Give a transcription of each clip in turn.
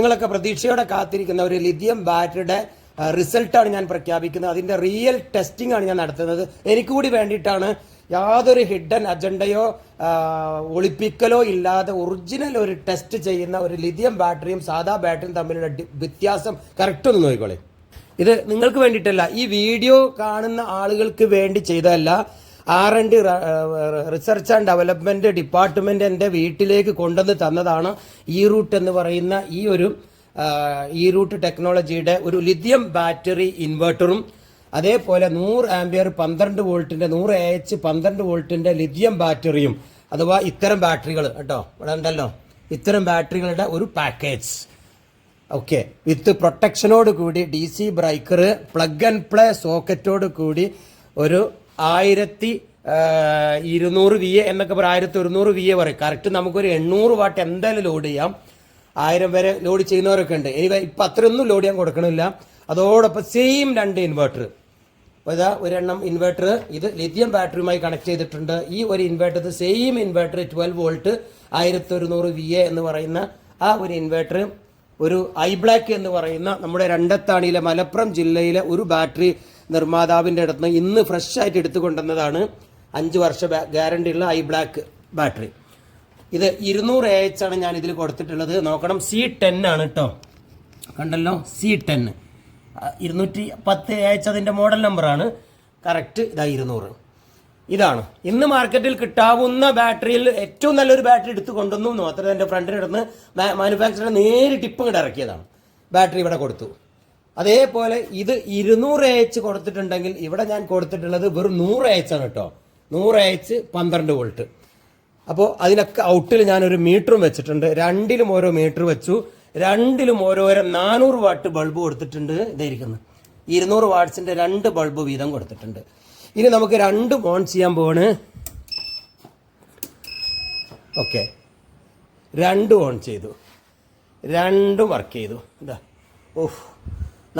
നിങ്ങളൊക്കെ പ്രതീക്ഷയോടെ കാത്തിരിക്കുന്ന ഒരു ലിഥിയം ബാറ്ററിയുടെ റിസൾട്ടാണ് ഞാൻ പ്രഖ്യാപിക്കുന്നത്. അതിന്റെ റിയൽ ടെസ്റ്റിംഗ് ആണ് ഞാൻ നടത്തുന്നത്. എനിക്ക് കൂടി വേണ്ടിയിട്ടാണ് യാതൊരു ഹിഡൻ അജണ്ടയോ ഒളിപ്പിക്കലോ ഇല്ലാതെ ഒറിജിനൽ ഒരു ടെസ്റ്റ് ചെയ്യുന്ന ഒരു ലിഥിയം ബാറ്ററിയും സാധാ ബാറ്ററിയും തമ്മിലുള്ള വ്യത്യാസം കറക്റ്റ് ഒന്ന് നോക്കിക്കോളെ. ഇത് നിങ്ങൾക്ക് വേണ്ടിയിട്ടല്ല ഈ വീഡിയോ കാണുന്ന ആളുകൾക്ക് വേണ്ടി ചെയ്തതല്ല. R and research and development department എന്റെ വീട്ടിലേക്ക് കൊണ്ടുവന്ന് തന്നതാണ് ഈ റൂട്ട് എന്ന് പറയുന്ന ഈ ഒരു ഈ റൂട്ട് ടെക്നോളജിയുടെ ഒരു ലിഥിയം ബാറ്ററി ഇൻവെർട്ടറും അതേപോലെ നൂറ് ആംബിയർ പന്ത്രണ്ട് വോൾട്ടിന്റെ നൂറ് എ എച്ച് പന്ത്രണ്ട് വോൾട്ടിന്റെ ലിഥിയം ബാറ്ററിയും അഥവാ ഇത്തരം ബാറ്ററികൾ കേട്ടോ ഇവിടെ ഉണ്ടല്ലോ. ഇത്തരം ബാറ്ററികളുടെ ഒരു പാക്കേജ് ഓക്കെ വിത്ത് പ്രൊട്ടക്ഷനോട് കൂടി D C breaker plug and play സോക്കറ്റോട് കൂടി ഒരു ആയിരത്തി ഇരുന്നൂറ് വി എ എന്നൊക്കെ പറയും. ആയിരത്തി ഒരുന്നൂറ് വി എ പറയും. കറക്റ്റ് നമുക്കൊരു എണ്ണൂറ് വാട്ട് എന്തായാലും ലോഡ് ചെയ്യാം. ആയിരം വരെ ലോഡ് ചെയ്യുന്നവരൊക്കെ ഉണ്ട്. ഇനി ഇപ്പം അത്രയൊന്നും ലോഡ് ചെയ്യാൻ കൊടുക്കണില്ല. അതോടൊപ്പം സെയിം രണ്ട് ഇൻവെർട്ടർ ഇതാ ഒരെണ്ണം ഇൻവെർട്ടർ ഇത് ലിഥിയം ബാറ്ററിയുമായി കണക്ട് ചെയ്തിട്ടുണ്ട്. ഈ ഒരു inverter same inverter twelve volt ആയിരത്തി ഒരുന്നൂറ് വി എ എന്ന് പറയുന്ന ആ ഒരു ഇൻവെർട്ടർ ഒരു ഐ ബ്ലാക്ക് എന്ന് പറയുന്ന നമ്മുടെ രണ്ടത്താണിയിലെ മലപ്പുറം ജില്ലയിലെ ഒരു ബാറ്ററി നിർമ്മാതാവിന്റെ അടുത്ത് നിന്ന് ഇന്ന് ഫ്രഷ് ആയിട്ട് എടുത്തു കൊണ്ടുവന്നതാണ് അഞ്ച് വർഷ ഗ്യാരണ്ടി ഉള്ള ഐ ബ്ലാക്ക് ബാറ്ററി ഇത് ഇരുന്നൂറ് എ എച്ച് ആണ് ഞാൻ ഇതിൽ കൊടുത്തിട്ടുള്ളത്. നോക്കണം സി ടെൻ ആണ് കേട്ടോ കണ്ടല്ലോ സി ടെൻ ഇരുന്നൂറ്റി പത്ത് എ എച്ച് അതിന്റെ മോഡൽ നമ്പറാണ് കറക്റ്റ് ഇതാ ഇരുന്നൂറ്. ഇതാണ്. ഇന്ന് മാർക്കറ്റിൽ കിട്ടാവുന്ന ബാറ്ററിയിൽ ഏറ്റവും നല്ലൊരു ബാറ്ററി എടുത്ത് കൊണ്ടുവന്നു മാത്രമേ എന്റെ ഫ്രണ്ടിനടുന്ന് മാനുഫാക്ചറർ നേരിട്ട് ഇപ്പം ഇറക്കിയതാണ്. ബാറ്ററി ഇവിടെ കൊടുത്തു. അതേപോലെ ഇത് ഇരുന്നൂറ് അയച്ച് കൊടുത്തിട്ടുണ്ടെങ്കിൽ ഇവിടെ ഞാൻ കൊടുത്തിട്ടുള്ളത് വെറും നൂറ് അയച്ചാണ് കേട്ടോ. നൂറ് അയച്ച് പന്ത്രണ്ട് വോൾട്ട്. അപ്പോൾ അതിനൊക്കെ ഔട്ടിൽ ഞാനൊരു മീറ്ററും വെച്ചിട്ടുണ്ട്. രണ്ടിലും ഓരോ മീറ്റർ വെച്ചു. രണ്ടിലും ഓരോരോ നാനൂറ് വാട്ട് ബൾബ് കൊടുത്തിട്ടുണ്ട്. ഇതായിരിക്കുന്നു ഇരുന്നൂറ് വാട്ട്സിന്റെ രണ്ട് ബൾബ് വീതം കൊടുത്തിട്ടുണ്ട്. ഇനി നമുക്ക് രണ്ടും ഓൺ ചെയ്യാൻ പോവാണ്. ഓക്കെ. രണ്ടും ഓൺ ചെയ്തു. രണ്ടും വർക്ക് ചെയ്തു. എന്താ ഓഹ്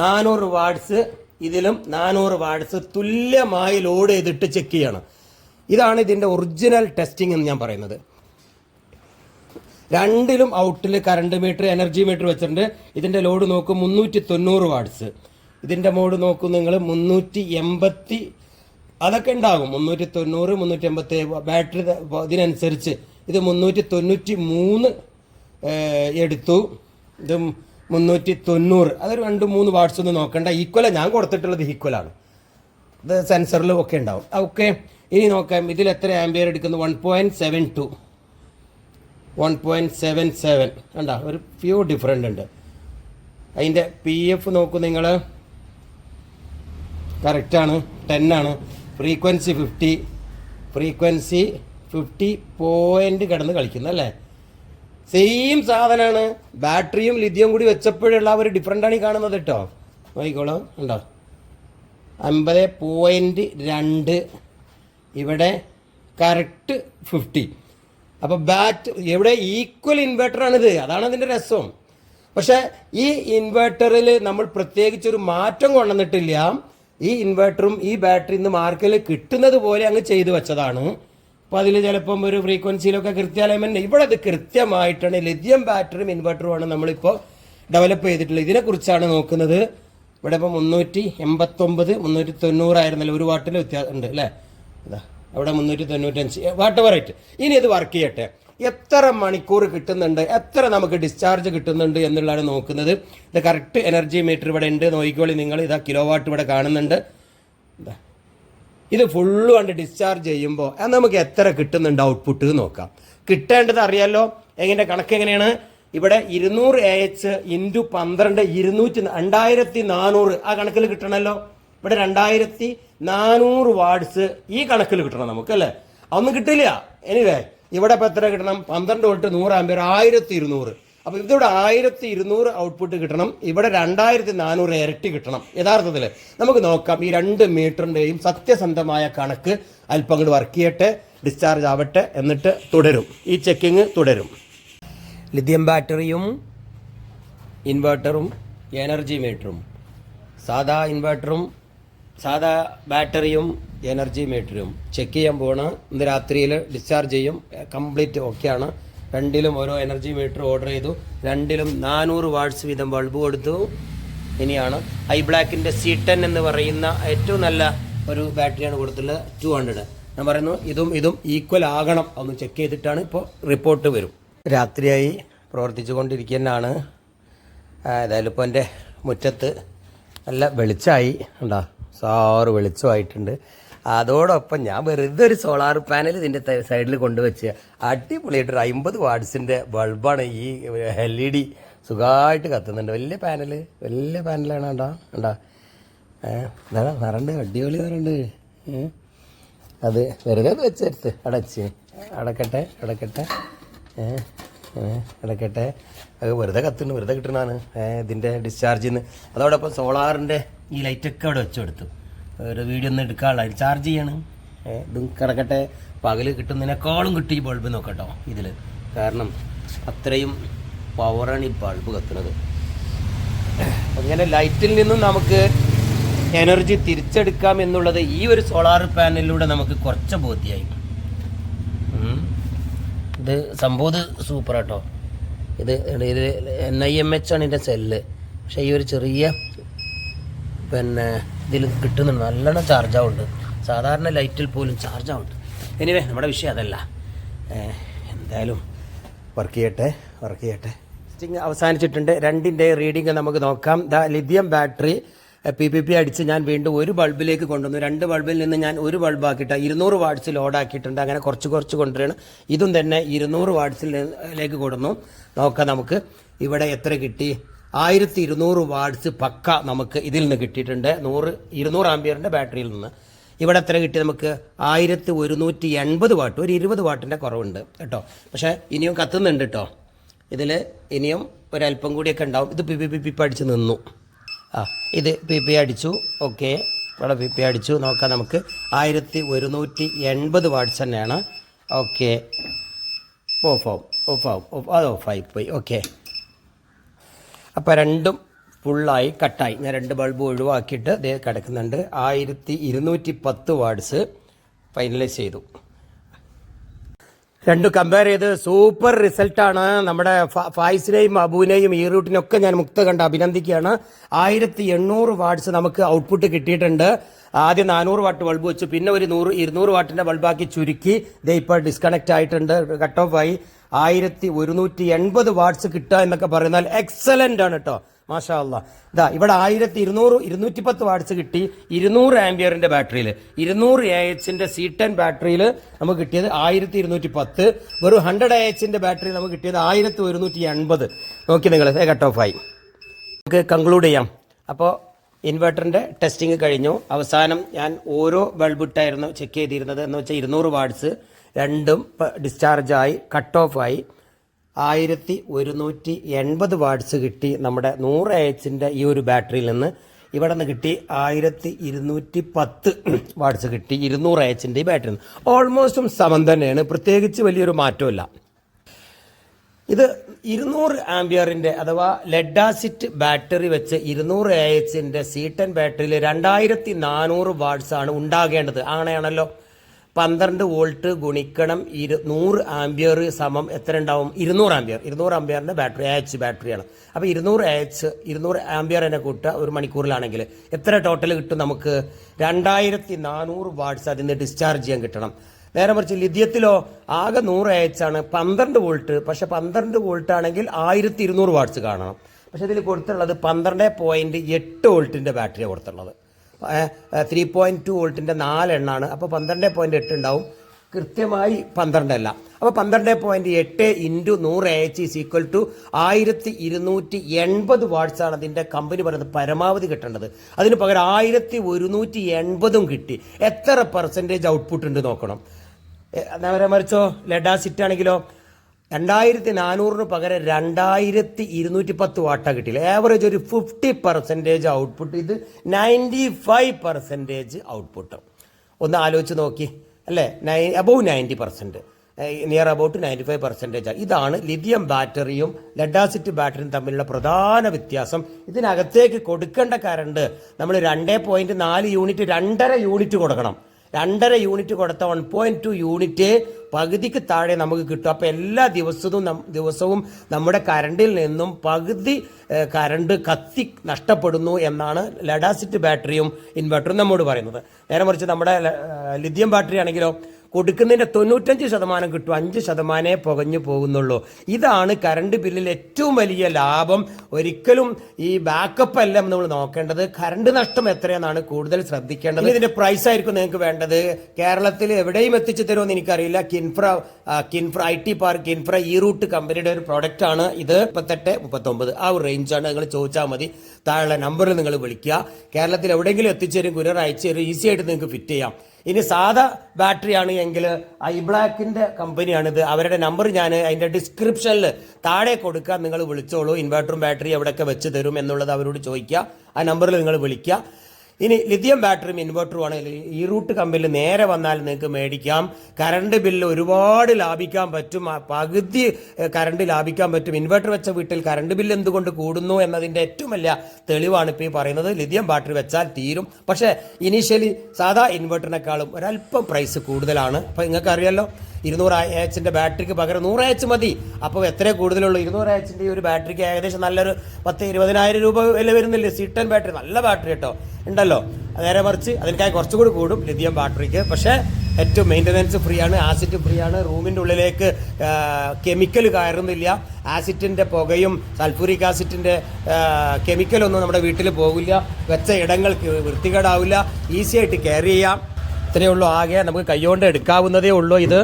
നാനൂറ് വാട്സ് ഇതിലും നാനൂറ് വാട്സ് തുല്യമായി ലോഡ് ചെയ്തിട്ട് ചെക്ക് ചെയ്യണം. ഇതാണ് ഇതിന്റെ ഒറിജിനൽ ടെസ്റ്റിംഗ് എന്ന് ഞാൻ പറയുന്നത്. രണ്ടിലും ഔട്ടിൽ കറണ്ട് മീറ്റർ എനർജി മീറ്റർ വെച്ചിട്ടുണ്ട്. ഇതിന്റെ ലോഡ് നോക്കും മുന്നൂറ്റി തൊണ്ണൂറ് വാട്സ്. ഇതിന്റെ മോഡ് നോക്കും നിങ്ങൾ മുന്നൂറ്റി എൺപത്തി അതൊക്കെ ഉണ്ടാകും. മുന്നൂറ്റി തൊണ്ണൂറ് മുന്നൂറ്റി എൺപത്തി ബാറ്ററി ഇതിനനുസരിച്ച് ഇത് മുന്നൂറ്റി തൊണ്ണൂറ്റി മൂന്ന് എടുത്തു. ഇത് മുന്നൂറ്റി തൊണ്ണൂറ് അതൊരു രണ്ട് മൂന്ന് വാട്ട്സ് ഒന്ന് നോക്കണ്ട. ഈക്വലാണ് ഞാൻ കൊടുത്തിട്ടുള്ളത് ഈക്വലാണ് ഇത് സെൻസറിലും ഒക്കെ ഉണ്ടാവും. ഓക്കെ ഇനി നോക്കാം. ഇതിൽ എത്ര ആംബിയർ എടുക്കുന്നു? One point seven two one point seven seven കണ്ട ഒരു ഫ്യൂ ഡിഫറെന്റ് ഉണ്ട്. അതിന്റെ പി എഫ് നോക്കൂ നിങ്ങൾ കറക്റ്റാണ് ടെൻ ആണ്. Frequency fifty frequency fifty point കിടന്ന് കളിക്കുന്നു അല്ലേ? സെയിം സാധനമാണ് ബാറ്ററിയും ലിഥിയം കൂടി വെച്ചപ്പോഴുള്ള ഒരു ഡിഫറെന്റാണ് ഈ കാണുന്നത് കേട്ടോ നോക്കിക്കോളൂ ഉണ്ടോ അമ്പത് പോയിന്റ് രണ്ട്. ഇവിടെ കറക്റ്റ് ഫിഫ്റ്റി അപ്പോൾ ബാറ്റ് ഇവിടെ ഈക്വൽ ഇൻവെർട്ടറാണിത് അതാണ് അതിന്റെ രസം. പക്ഷേ ഈ ഇൻവെർട്ടറിൽ നമ്മൾ പ്രത്യേകിച്ച് ഒരു മാറ്റം കൊണ്ടുവന്നിട്ടില്ല. ഈ ഇൻവെർട്ടറും ഈ ബാറ്ററി ഇന്ന് മാർക്കറ്റിൽ കിട്ടുന്നത് പോലെ അങ്ങ് ചെയ്തു വെച്ചതാണ്. അപ്പോൾ അതിൽ ചിലപ്പം ഒരു ഫ്രീക്വൻസിയിലൊക്കെ കൃത്യാലയം ഇവിടെ അത് കൃത്യമായിട്ടാണ് ലിഥിയം ബാറ്ററിയും ഇൻവെർട്ടറുമാണ് നമ്മളിപ്പോൾ ഡെവലപ്പ് ചെയ്തിട്ടുള്ളത്. ഇതിനെക്കുറിച്ചാണ് നോക്കുന്നത്. ഇവിടെ ഇപ്പോൾ മുന്നൂറ്റി എൺപത്തൊമ്പത് മുന്നൂറ്റി തൊണ്ണൂറായിരുന്നല്ലോ ഒരു വാട്ടിൽ വ്യത്യാസം ഉണ്ട് അല്ലേ? അതാ അവിടെ മുന്നൂറ്റി തൊണ്ണൂറ്റഞ്ച്. Watt rate? ഇനി ഇത് വർക്ക് ചെയ്യട്ടെ. എത്ര മണിക്കൂർ കിട്ടുന്നുണ്ട്? എത്ര നമുക്ക് ഡിസ്ചാർജ് കിട്ടുന്നുണ്ട് എന്നുള്ളതാണ് നോക്കുന്നത്. ഇത് കറക്റ്റ് എനർജി മീറ്റർ ഇവിടെ ഉണ്ട്. നോക്കിക്കോളി നിങ്ങൾ. ഇതാ കിലോ വാട്ട് ഇവിടെ കാണുന്നുണ്ട്. ഇതാ. ഇത് ഫുള്ള് കണ്ട് ഡിസ്ചാർജ് ചെയ്യുമ്പോൾ അത് നമുക്ക് എത്ര കിട്ടുന്നുണ്ട് ഔട്ട്പുട്ട് നോക്കാം. കിട്ടേണ്ടത് അറിയാലോ എങ്ങനെ കണക്ക് എങ്ങനെയാണ്? ഇവിടെ ഇരുന്നൂറ് എ എച്ച് ഇന്റു പന്ത്രണ്ട് ഇരുന്നൂറ്റി രണ്ടായിരത്തി നാനൂറ് ആ കണക്കിൽ കിട്ടണമല്ലോ ഇവിടെ രണ്ടായിരത്തി നാനൂറ് വാട്സ് ഈ കണക്കിൽ കിട്ടണം നമുക്ക് അല്ലേ? അതൊന്നും കിട്ടില്ല. എനിവേ ഇവിടെ ഇപ്പം എത്ര കിട്ടണം? പന്ത്രണ്ട് തൊട്ട് നൂറ് ആമ്പിയർ ആയിരത്തി ഇരുന്നൂറ്. അപ്പോൾ ഇതിവിടെ ആയിരത്തി ഇരുന്നൂറ് ഔട്ട്പുട്ട് കിട്ടണം. ഇവിടെ രണ്ടായിരത്തി നാനൂറ് ഇരട്ടി കിട്ടണം. യഥാർത്ഥത്തിൽ നമുക്ക് നോക്കാം. ഈ രണ്ട് മീറ്ററിന്റെയും സത്യസന്ധമായ കണക്ക് അല്പം അങ്ങോട്ട് വർക്ക് ചെയ്യട്ടെ ഡിസ്ചാർജ് ആവട്ടെ എന്നിട്ട് തുടരും. ഈ ചെക്കിങ് തുടരും. ലിഥിയം ബാറ്ററിയും ഇൻവേർട്ടറും എനർജി മീറ്ററും സാധാ ഇൻവേർട്ടറും സാധാ ബാറ്ററിയും എനർജി മീറ്ററും ചെക്ക് ചെയ്യാൻ പോവാണ് ഇന്ന് രാത്രിയിൽ ഡിസ്ചാർജ് ചെയ്യും. കംപ്ലീറ്റ് ഓക്കെയാണ് രണ്ടിലും ഓരോ എനർജി മീറ്റർ ഓർഡർ ചെയ്തു. രണ്ടിലും നാനൂറ് വാട്ട്സ് വീതം ബൾബ് കൊടുത്തു. ഇനിയാണ് ഐ ബ്ലാക്കിന്റെ സി ടെൻ എന്ന് പറയുന്ന ഏറ്റവും നല്ല ഒരു ബാറ്ററിയാണ് കൊടുത്തിട്ടുള്ളത് ടു ഹൺഡ്രഡ് ഞാൻ പറയുന്നു ഇതും ഇതും ഈക്വൽ ആകണം. ഒന്ന് ചെക്ക് ചെയ്തിട്ടാണ് ഇപ്പോൾ റിപ്പോർട്ട് വരും. രാത്രിയായി പ്രവർത്തിച്ചു കൊണ്ടിരിക്കുന്നതാണ് ഏതായാലും ഇപ്പോൾ എന്റെ മുറ്റത്ത് നല്ല വെളിച്ചമായി. ഉണ്ടാ സാറ് വെളിച്ചമായിട്ടുണ്ട്. അതോടൊപ്പം ഞാൻ വെറുതെ ഒരു സോളാർ പാനൽ ഇതിന്റെ സൈഡിൽ കൊണ്ടുവച്ച് അടിപൊളിയായിട്ടൊരു അമ്പത് വാട്സിന്റെ ബൾബാണ് ഈ എൽ ഇ ഡി സുഖമായിട്ട് കത്തുന്നുണ്ട്. വലിയ പാനൽ വലിയ പാനലാണ് ഉണ്ടാ ഉണ്ടാ ഏഹ് നിറണ്ട് അടിപൊളി നിറണ്ട്. അത് വെറുതെ അത് വെച്ചെടുത്ത്. അടച്ച്. അടക്കട്ടെ അടക്കട്ടെ. ഏഹ് അടക്കട്ടെ. അത് വെറുതെ കത്തുന്നു വെറുതെ കിട്ടണതാണ് ഇതിന്റെ ഡിസ്ചാർജിൽ നിന്ന് അതോടൊപ്പം സോളാറിന്റെ ഈ ലൈറ്റൊക്കെ അവിടെ വെച്ച് കൊടുത്തു ഒരു വീഡിയോ ഒന്നും എടുക്കാനുള്ള ചാർജ് ചെയ്യണം. ഇതും കിടക്കട്ടെ. പകൽ കിട്ടുന്നതിനേക്കാളും കിട്ടും ബൾബ് നോക്കട്ടോ ഇതിൽ കാരണം അത്രയും പവറാണ് ഈ ബൾബ് കത്തുന്നത്. അങ്ങനെ ലൈറ്റിൽ നിന്നും നമുക്ക് എനർജി തിരിച്ചെടുക്കാം എന്നുള്ളത് ഈ ഒരു സോളാർ പാനലിലൂടെ നമുക്ക് കുറച്ച് ബോധ്യമായി ഇത് സംഭവം സൂപ്പർ കേട്ടോ ഇത് ഇത് എൻ ഐ എം എച്ച് ആണ് ഇതിന്റെ സെല്ല് പക്ഷേ ഈ ഒരു ചെറിയ പിന്നെ ഇതിൽ കിട്ടുന്നുണ്ട്. നല്ലോണം ചാർജ് സാധാരണ ലൈറ്റിൽ പോലും ചാർജ് എനിവേ നമ്മുടെ വിഷയം അതല്ല. എന്തായാലും വർക്ക് ചെയ്യട്ടെ വർക്ക് ചെയ്യട്ടെ. ടെസ്റ്റിംഗ് അവസാനിച്ചിട്ടുണ്ട്. രണ്ടിന്റെ റീഡിംഗ് നമുക്ക് നോക്കാം. The lithium battery P P P അടിച്ച് ഞാൻ വീണ്ടും ഒരു ബൾബിലേക്ക് കൊണ്ടുവന്നു. രണ്ട് ബൾബിൽ നിന്ന് ഞാൻ ഒരു ബൾബാക്കിയിട്ട് ഇരുന്നൂറ് വാട്ട്സ് ലോഡാക്കിയിട്ടുണ്ട് അങ്ങനെ കുറച്ച് കുറച്ച് കൊണ്ടുവരണം ഇതും തന്നെ ഇരുന്നൂറ് വാട്ട്സിലേക്ക് കൊടുന്നു നോക്കാം നമുക്ക്. ഇവിടെ എത്ര കിട്ടി? ആയിരത്തി ഇരുന്നൂറ് വാട്ട്സ് പക്ക നമുക്ക് ഇതിൽ നിന്ന് കിട്ടിയിട്ടുണ്ട്. നൂറ് ഇരുന്നൂറ് ആംബിയറിന്റെ ബാറ്ററിയിൽ നിന്ന്. ഇവിടെ എത്ര കിട്ടി നമുക്ക്? ആയിരത്തി ഒരുന്നൂറ്റി എൺപത് വാട്ട് ഒരു ഇരുപത് വാട്ടിന്റെ കുറവുണ്ട് കേട്ടോ. പക്ഷേ ഇനിയും കത്തുന്നുണ്ട് കേട്ടോ. ഇതിൽ ഇനിയും ഒരല്പം കൂടിയൊക്കെ ഉണ്ടാവും. ഇത് പി പി പി പി അടിച്ച് നിന്നു. ആ ഇത് പി പി അടിച്ചു. ഓക്കെ. ഇവിടെ പി പി അടിച്ചു. നോക്കാം നമുക്ക്. ആയിരത്തി ഒരുന്നൂറ്റി എൺപത് വാട്ട്സ് തന്നെയാണ്. ഓക്കെ. ഓഫ് ആവും. ഓഫ് ആവും. അത് ഓഫായി പോയി ഓക്കെ. അപ്പോൾ രണ്ടും ഫുള്ളായി കട്ടായി ഞാൻ രണ്ട് ബൾബ് ഒഴിവാക്കിയിട്ട് ഇതേ കിടക്കുന്നുണ്ട്. ആയിരത്തി ഇരുന്നൂറ്റി പത്ത് വാർഡ്സ് ഫൈനലൈസ് ചെയ്തു. രണ്ടും കമ്പയർ ചെയ്ത് സൂപ്പർ റിസൾട്ടാണ് നമ്മുടെ ഫായ്സിനെയും അബുവിനെയും ഈ റൂട്ടിനൊക്കെ ഞാൻ മുക്ത കണ്ട് അഭിനന്ദിക്കുകയാണ്. ആയിരത്തി എണ്ണൂറ് വാർഡ്സ് നമുക്ക് ഔട്ട്പുട്ട് കിട്ടിയിട്ടുണ്ട്. ആദ്യം നാനൂറ് വാട്ട് ബൾബ് വെച്ചു. പിന്നെ ഒരു നൂറ് ഇരുന്നൂറ് വാട്ടിന്റെ ബൾബാക്കി ചുരുക്കി. ദേ ഇപ്പോൾ ഡിസ്കണക്ട് ആയിട്ടുണ്ട്. കട്ട് ഓഫ് ആയി. ആയിരത്തി ഒരുന്നൂറ്റി എൺപത് വാട്ട്സ് കിട്ടുക എന്നൊക്കെ പറയുന്നാൽ എക്സലന്റ് ആണ് കേട്ടോ മാഷാ അല്ല ഇതാ ഇവിടെ ആയിരത്തി ഇരുന്നൂറ് ഇരുന്നൂറ്റി പത്ത് വാട്ട്സ് കിട്ടി. ഇരുന്നൂറ് ആംബിയറിന്റെ ബാറ്ററിയിൽ ഇരുന്നൂറ് എ എച്ചിന്റെ സി ടെൻ ബാറ്ററിയിൽ നമുക്ക് കിട്ടിയത് ആയിരത്തി ഇരുന്നൂറ്റി പത്ത് വെറും ഹൺഡ്രഡ് എ എച്ചിന്റെ ബാറ്ററി നമുക്ക് കിട്ടിയത് ആയിരത്തി ഒരുന്നൂറ്റി എൺപത്. നോക്കി നിങ്ങൾ കട്ട് ഓഫ് ആയി. നമുക്ക് കൺക്ലൂഡ് ചെയ്യാം. അപ്പോൾ ഇൻവെർട്ടറിന്റെ ടെസ്റ്റിംഗ് കഴിഞ്ഞു. അവസാനം ഞാൻ ഓരോ ബൾബ് ഇട്ടായിരുന്നു ചെക്ക് ചെയ്തിരുന്നത്. എന്ന് വെച്ചാൽ ഇരുന്നൂറ് വാട്ട്സ് രണ്ടും ഡിസ്ചാർജായി കട്ട് ഓഫ് ആയി. ആയിരത്തി ഒരുന്നൂറ്റി എൺപത് വാട്ട്സ് കിട്ടി നമ്മുടെ നൂറ് എച്ചിന്റെ ഈ ഒരു ബാറ്ററിയിൽ നിന്ന്. ഇവിടെ നിന്ന് കിട്ടി ആയിരത്തി ഇരുന്നൂറ്റി പത്ത് വാട്ട്സ് കിട്ടി ഇരുന്നൂറ് എച്ചിന്റെ ഈ ബാറ്ററിയിൽ നിന്ന്. ഓൾമോസ്റ്റും സമം തന്നെയാണ്. പ്രത്യേകിച്ച് വലിയൊരു മാറ്റമില്ല ഇത് ഇരുന്നൂറ് ആംബിയറിന്റെ അഥവാ ലെഡാസിറ്റ് ബാറ്ററി വെച്ച് ഇരുന്നൂറ് എ എച്ചിന്റെ സീറ്റൻ ബാറ്ററിയിൽ രണ്ടായിരത്തി നാനൂറ് വാട്ട്സ് ആണ് ഉണ്ടാകേണ്ടത്. അങ്ങനെയാണല്ലോ. പന്ത്രണ്ട് വോൾട്ട് ഗുണിക്കണം ഇരു നൂറ് ആംബിയർ സമം എത്ര ഉണ്ടാവും? ഇരുന്നൂറ് ആംബിയർ ഇരുന്നൂറ് ആംബിയറിന്റെ ബാറ്ററി എ എച്ച് ബാറ്ററിയാണ്. അപ്പോൾ ഇരുന്നൂറ് എ എച്ച് ഇരുന്നൂറ് ആംബിയർ തന്നെ കൂട്ടുക ഒരു മണിക്കൂറിലാണെങ്കിൽ എത്ര ടോട്ടൽ കിട്ടും നമുക്ക്? രണ്ടായിരത്തി നാനൂറ് വാട്ട്സ് അതിന് ഡിസ്ചാർജ് ചെയ്യാൻ കിട്ടണം. നേരെ മറിച്ച് ലിഥിയത്തിലോ ആകെ നൂറ് അയച്ചാണ്. പന്ത്രണ്ട് വോൾട്ട്. പക്ഷെ പന്ത്രണ്ട് വോൾട്ട് ആണെങ്കിൽ ആയിരത്തി ഇരുന്നൂറ് വാട്ട്സ് കാണണം. പക്ഷെ ഇതിൽ കൊടുത്തുള്ളത് പന്ത്രണ്ട് പോയിന്റ് എട്ട് വോൾട്ടിന്റെ ബാറ്ററിയാണ് കൊടുത്തുള്ളത് ത്രീ പോയിന്റ് ടു വോൾട്ടിന്റെ നാലെണ്ണാണ്. അപ്പോൾ പന്ത്രണ്ട് പോയിന്റ് എട്ട് ഉണ്ടാവും. കൃത്യമായി പന്ത്രണ്ടല്ല അപ്പോൾ പന്ത്രണ്ട് പോയിന്റ് എട്ട് ഇന്റു നൂറ് എച്ച് ഈസ് ഈക്വൽ ടു ആയിരത്തി ഇരുന്നൂറ്റി എൺപത് വാട്ട്സ് ആണ് അതിന്റെ കമ്പനി പറയുന്നത് പരമാവധി കിട്ടേണ്ടത്. അതിന് പകരം ആയിരത്തി ഒരുന്നൂറ്റി എൺപതും കിട്ടി. എത്ര പെർസെന്റേജ് ഔട്ട്പുട്ട് ഉണ്ട് നോക്കണം. നേരെ മറിച്ചോ ലെഡാസിറ്റ് ആണെങ്കിലോ രണ്ടായിരത്തി നാനൂറിന് പകരം രണ്ടായിരത്തി ഇരുന്നൂറ്റി പത്ത് വാട്ട കിട്ടിയില്ല. ആവറേജ് ഒരു ഫിഫ്റ്റി പെർസെന്റേജ് ഔട്ട്പുട്ട് ഇത് നയന്റി ഫൈവ് പെർസെന്റേജ് ഔട്ട്പുട്ട് ഒന്ന് ആലോചിച്ച് നോക്കി. അല്ലേ? Nine above ninety percent near about ninety five percentage ആണ് ഇതാണ് ലിഥിയം ബാറ്ററിയും ലഡാസിറ്റ് ബാറ്ററിയും തമ്മിലുള്ള പ്രധാന വ്യത്യാസം. ഇതിനകത്തേക്ക് കൊടുക്കേണ്ട കറണ്ട് നമ്മൾ രണ്ടേ പോയിന്റ് നാല് യൂണിറ്റ് രണ്ടര യൂണിറ്റ് കൊടുക്കണം. രണ്ടര യൂണിറ്റ് കൊടുത്ത വൺ പോയിന്റ് ടു യൂണിറ്റ് പകുതിക്ക് താഴെ നമുക്ക് കിട്ടും. അപ്പോൾ എല്ലാ ദിവസവും ദിവസവും നമ്മുടെ കറണ്ടിൽ നിന്നും പകുതി കരണ്ട് കത്തി നഷ്ടപ്പെടുന്നു എന്നാണ് ലഡാസിറ്റ് ബാറ്ററിയും ഇൻവെർട്ടറും നമ്മോട് പറയുന്നത്. നേരെ മറിച്ച് നമ്മുടെ ലിഥിയം ബാറ്ററി ആണെങ്കിലോ കൊടുക്കുന്നതിന്റെ തൊണ്ണൂറ്റഞ്ച് ശതമാനം കിട്ടും. അഞ്ച് ശതമാനമേ പുകഞ്ഞു പോകുന്നുള്ളൂ. ഇതാണ് കറണ്ട് ബില്ലിൽ ഏറ്റവും വലിയ ലാഭം. ഒരിക്കലും ഈ ബാക്കപ്പ് അല്ല നമ്മൾ നോക്കേണ്ടത് കറണ്ട് നഷ്ടം എത്രയെന്നാണ് കൂടുതൽ ശ്രദ്ധിക്കേണ്ടത്. ഇതിന്റെ പ്രൈസ് ആയിരിക്കും നിങ്ങൾക്ക് വേണ്ടത്. കേരളത്തിൽ എവിടെയും എത്തിച്ചു തരുമെന്ന് എനിക്കറിയില്ല. Kinfra Kinfra I T park Kinfra ഈ റൂട്ട് കമ്പനിയുടെ ഒരു പ്രോഡക്റ്റ് ആണ് ഇത്. മുപ്പത്തെട്ട് മുപ്പത്തൊമ്പത്. ആ ഒരു റേഞ്ചാണ് നിങ്ങൾ ചോദിച്ചാൽ മതി. താഴെ നമ്പറിൽ നിങ്ങൾ വിളിക്കുക. കേരളത്തിൽ എവിടെയെങ്കിലും എത്തിച്ചേരും തരും കുരിയർ അയച്ചു തരും. ഈസി ആയിട്ട് നിങ്ങൾക്ക് ഫിറ്റ് ചെയ്യാം. ഇനി സാധാ ബാറ്ററി ആണ് എങ്കിൽ ഐ ബ്ലാക്കിന്റെ കമ്പനിയാണിത്. അവരുടെ നമ്പർ ഞാൻ അതിന്റെ ഡിസ്ക്രിപ്ഷനിൽ താഴെ കൊടുക്കുക നിങ്ങൾ വിളിച്ചോളൂ. ഇൻവെർട്ടറും ബാറ്ററി എവിടെയൊക്കെ വെച്ച് തരും എന്നുള്ളത് അവരോട് ചോദിക്കുക. ആ നമ്പറിൽ നിങ്ങൾ വിളിക്കുക. ഇനി ലിഥിയം ബാറ്ററിയും ഇൻവെർട്ടറും ആണെങ്കിൽ ഈ റൂട്ട് കമ്പനിയിൽ നേരെ വന്നാൽ നിങ്ങൾക്ക് മേടിക്കാം. കറണ്ട് ബില്ല് ഒരുപാട് ലാഭിക്കാൻ പറ്റും. പകുതി കറണ്ട് ലാഭിക്കാൻ പറ്റും. ഇൻവെർട്ടർ വെച്ച വീട്ടിൽ കറണ്ട് ബില്ല് എന്തുകൊണ്ട് കൂടുന്നു എന്നതിന്റെ ഏറ്റവും വലിയ തെളിവാണ് ഇപ്പോൾ ഈ പറയുന്നത്. ലിഥിയം ബാറ്ററി വെച്ചാൽ തീരും. പക്ഷേ ഇനീഷ്യലി സാധാ ഇൻവെർട്ടറിനേക്കാളും ഒരല്പം പ്രൈസ് കൂടുതലാണ്. അപ്പോൾ നിങ്ങൾക്ക് അറിയാലോ ഇരുന്നൂറ് എച്ചിന്റെ ബാറ്ററിക്ക് പകരം നൂറ് എച്ച് മതി. അപ്പോൾ എത്ര കൂടുതലുള്ളൂ? ഇരുന്നൂറ് എച്ചിന്റെ ഒരു ബാറ്ററിക്ക് ഏകദേശം നല്ലൊരു പത്ത് ഇരുപതിനായിരം രൂപ വില വരുന്നില്ലേ? ടെൻ ബാറ്ററി നല്ല ബാറ്ററി കേട്ടോ. ഉണ്ടല്ലോ. നേരെ മറിച്ച് അതിനായി കുറച്ചുകൂടി കൂടും ലിഥിയം ബാറ്ററിക്ക്. പക്ഷേ ഏറ്റവും മെയിന്റനൻസ് ഫ്രീ ആണ് ആസിഡ് ഫ്രീ ആണ്. റൂമിന്റെ ഉള്ളിലേക്ക് കെമിക്കൽ കയറുന്നില്ല. ആസിഡിന്റെ പുകയും സൾഫൂരിക് ആസിഡിന്റെ കെമിക്കലൊന്നും നമ്മുടെ വീട്ടിൽ പോകില്ല വെച്ച ഇടങ്ങൾ വൃത്തികേടാവില്ല. ഈസിയായിട്ട് കെയർ ചെയ്യാം. ഇത്രയേ ഉള്ളൂ. ആകെ നമുക്ക് കൈകൊണ്ട് എടുക്കാവുന്നതേ ഉള്ളൂ ഇത്.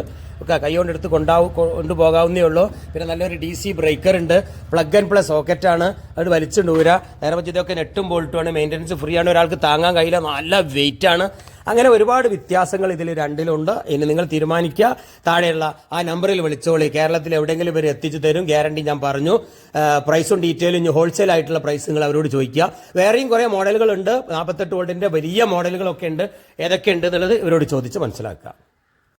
കൈകൊണ്ട് എടുത്ത് കൊണ്ടാവും കൊണ്ടുപോകാവുന്നേ ഉള്ളൂ. പിന്നെ നല്ലൊരു ഡി സി ബ്രേക്കർ ഉണ്ട്. പ്ലഗ് ആൻഡ് പ്ലസ് സോക്കറ്റാണ് അത് വലിച്ചുകൊണ്ട് ഊരാ. നേരെ വെച്ച് ഇതൊക്കെ നെട്ടും ബോൾട്ടുമാണ് മെയിന്റനൻസ് ഫ്രീ ആണ്. ഒരാൾക്ക് താങ്ങാൻ കഴിയില്ല. നല്ല വെയിറ്റ് ആണ്. അങ്ങനെ ഒരുപാട് വ്യത്യാസങ്ങൾ ഇതിൽ രണ്ടിലുണ്ട്. ഇനി നിങ്ങൾ തീരുമാനിക്കുക. താഴെയുള്ള ആ നമ്പറിൽ വിളിച്ചോളി. കേരളത്തിൽ എവിടെയെങ്കിലും ഇവർ എത്തിച്ചു തരും. ഗ്യാരണ്ടി ഞാൻ പറഞ്ഞു. പ്രൈസും ഡീറ്റെയിലും ഇനി ഹോൾസെയിൽ ആയിട്ടുള്ള പ്രൈസ് നിങ്ങൾ അവരോട് ചോദിക്കുക. വേറെയും കുറേ മോഡലുകളുണ്ട് നാൽപ്പത്തെട്ട് വോൾട്ടിന്റെ വലിയ മോഡലുകളൊക്കെ ഉണ്ട്. ഏതൊക്കെ ഉണ്ട് എന്നുള്ളത് ഇവരോട് ചോദിച്ച് മനസ്സിലാക്കുക.